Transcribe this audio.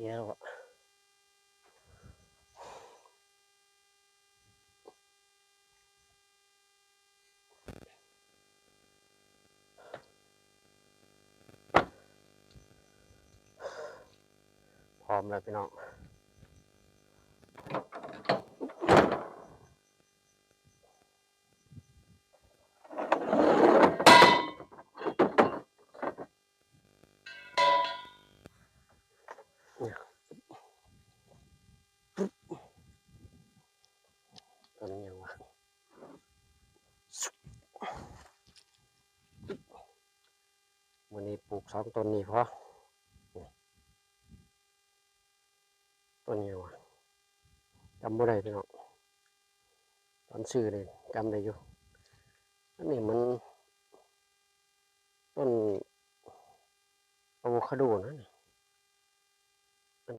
ลียร์แล้วอะพร้อมแล้วพี่น้อง ต้นยังวะวันนี้ปลูกสองต้นนี้พอต้นยังวะจำไม่ได้พี่น้องตอนซื้อเลยจำได้อยู่อันนี้มันต้นอะโวคาโดนะนี่